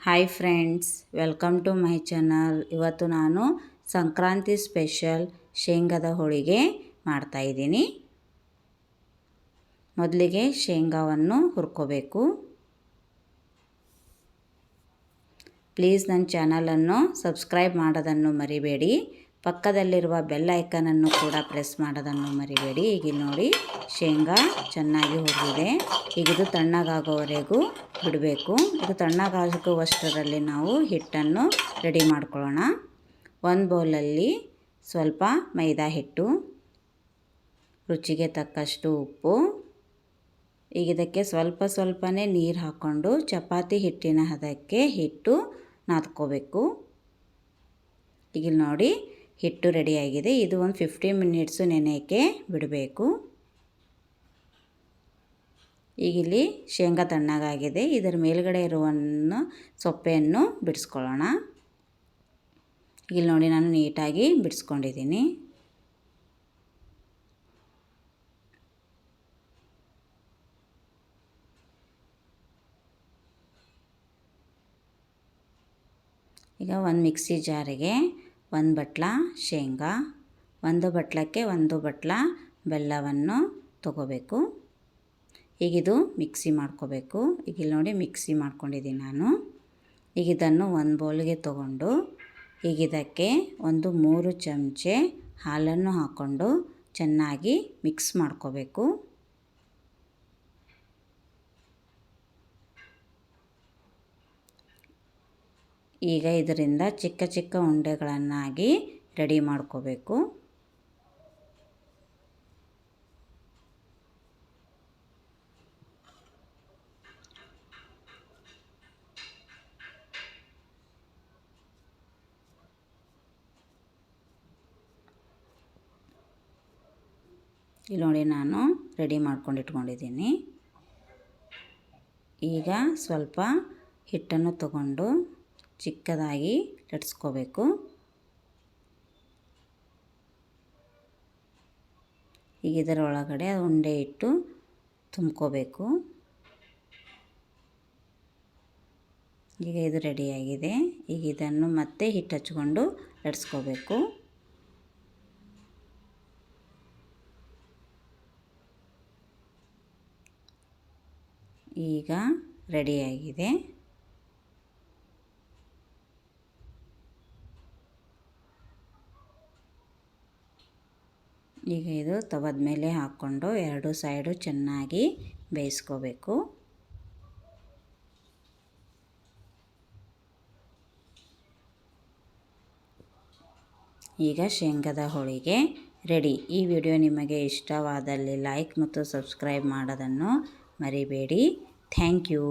Hi friends welcome to my channel ಇವತ್ತು ನಾನು Sankranti special ಶೇಂಗದ ಹೋಳಿಗೆ ಮಾಡ್ತಾಯಿದ್ದೀನಿ ಮೊದಲಿಗೆ ಶೇಂಗಾವನ್ನು ಹುರ್ಕೋಬೇಕು. ಪ್ಲೀಸ್ ನನ್ನ ಚಾನಲನ್ನು ಸಬ್ಸ್ಕ್ರೈಬ್ ಮಾಡೋದನ್ನು ಮರಿಬೇಡಿ. ಪಕ್ಕದಲ್ಲಿರುವ ಬೆಲ್ ಐಕನನ್ನು ಕೂಡ ಪ್ರೆಸ್ ಮಾಡೋದನ್ನು ಮರಿಬೇಡಿ. ಈಗ ನೋಡಿ, ಶೇಂಗಾ ಚೆನ್ನಾಗಿ ಹುರಿದಿದೆ. ಈಗ ಇದು ತಣ್ಣಗಾಗೋವರೆಗೂ ಬಿಡಬೇಕು. ಇದು ತಣ್ಣಗಾಗುವಷ್ಟರಲ್ಲಿ ನಾವು ಹಿಟ್ಟನ್ನು ರೆಡಿ ಮಾಡ್ಕೊಳ್ಳೋಣ. ಒಂದು ಬೌಲಲ್ಲಿ ಸ್ವಲ್ಪ ಮೈದಾ ಹಿಟ್ಟು, ರುಚಿಗೆ ತಕ್ಕಷ್ಟು ಉಪ್ಪು. ಈಗ ಇದಕ್ಕೆ ಸ್ವಲ್ಪ ಸ್ವಲ್ಪನೇ ನೀರು ಹಾಕ್ಕೊಂಡು ಚಪಾತಿ ಹಿಟ್ಟಿನ ಹದಕ್ಕೆ ಹಿಟ್ಟು ನಾದ್ಕೋಬೇಕು. ಈಗ ನೋಡಿ ಹಿಟ್ಟು ರೆಡಿಯಾಗಿದೆ ಇದು ಒಂದು ಫಿಫ್ಟಿ ಮಿನಿಟ್ಸು ನೆನೆಯೋಕ್ಕೆ ಬಿಡಬೇಕು. ಈಗ ಇಲ್ಲಿ ಶೇಂಗಾ ತಣ್ಣಗಾಗಿದೆ ಇದರ ಮೇಲ್ಗಡೆ ಇರುವನ್ನು ಸೊಪ್ಪೆಯನ್ನು ಬಿಡಿಸ್ಕೊಳ್ಳೋಣ. ಇಲ್ಲಿ ನೋಡಿ ನಾನು ನೀಟಾಗಿ ಬಿಡಿಸ್ಕೊಂಡಿದ್ದೀನಿ. ಈಗ ಒಂದು ಮಿಕ್ಸಿ ಜಾರಿಗೆ ಒಂದು ಬಟ್ಲ ಶೇಂಗಾ, ಒಂದು ಬಟ್ಲಕ್ಕೆ ಒಂದು ಬಟ್ಲ ಬೆಲ್ಲವನ್ನು ತಗೋಬೇಕು. ಈಗ ಇದು ಮಿಕ್ಸಿ ಮಾಡ್ಕೋಬೇಕು. ಈಗ ಇಲ್ಲಿ ನೋಡಿ ಮಿಕ್ಸಿ ಮಾಡ್ಕೊಂಡಿದ್ದೀನಿ ನಾನು. ಈಗ ಇದನ್ನು ಒಂದು ಬೌಲ್ಗೆ ತೊಗೊಂಡು ಈಗ ಇದಕ್ಕೆ ಒಂದು ಮೂರು ಚಮಚೆ ಹಾಲನ್ನು ಹಾಕ್ಕೊಂಡು ಚೆನ್ನಾಗಿ ಮಿಕ್ಸ್ ಮಾಡ್ಕೋಬೇಕು. ಈಗ ಇದರಿಂದ ಚಿಕ್ಕ ಚಿಕ್ಕ ಉಂಡೆಗಳನ್ನಾಗಿ ರೆಡಿ ಮಾಡ್ಕೋಬೇಕು. ಇಲ್ಲಿ ನೋಡಿ ನಾನು ರೆಡಿ ಮಾಡ್ಕೊಂಡು ಇಟ್ಕೊಂಡಿದ್ದೀನಿ. ಈಗ ಸ್ವಲ್ಪ ಹಿಟ್ಟನ್ನು ತಗೊಂಡು ಚಿಕ್ಕದಾಗಿ ಲಟ್ಸ್ಕೋಬೇಕು. ಈಗ ಇದರ ಒಳಗಡೆ ಉಂಡೆ ಇಟ್ಟು ತುಂಬ್ಕೋಬೇಕು. ಈಗ ಇದು ರೆಡಿಯಾಗಿದೆ. ಈಗ ಇದನ್ನು ಮತ್ತೆ ಹಿಟ್ಟು ಹಚ್ಕೊಂಡು ಲಟ್ಸ್ಕೋಬೇಕು. ಈಗ ರೆಡಿಯಾಗಿದೆ. ಈಗ ಇದು ತವದ ಮೇಲೆ ಹಾಕ್ಕೊಂಡು ಎರಡು ಸೈಡು ಚೆನ್ನಾಗಿ ಬೇಯಿಸ್ಕೋಬೇಕು. ಈಗ ಶೇಂಗದ ಹೋಳಿಗೆ ರೆಡಿ. ಈ ವಿಡಿಯೋ ನಿಮಗೆ ಇಷ್ಟವಾದಲ್ಲಿ ಲೈಕ್ ಮತ್ತು ಸಬ್ಸ್ಕ್ರೈಬ್ ಮಾಡೋದನ್ನು ಮರಿಬೇಡಿ ಥ್ಯಾಂಕ್ ಯು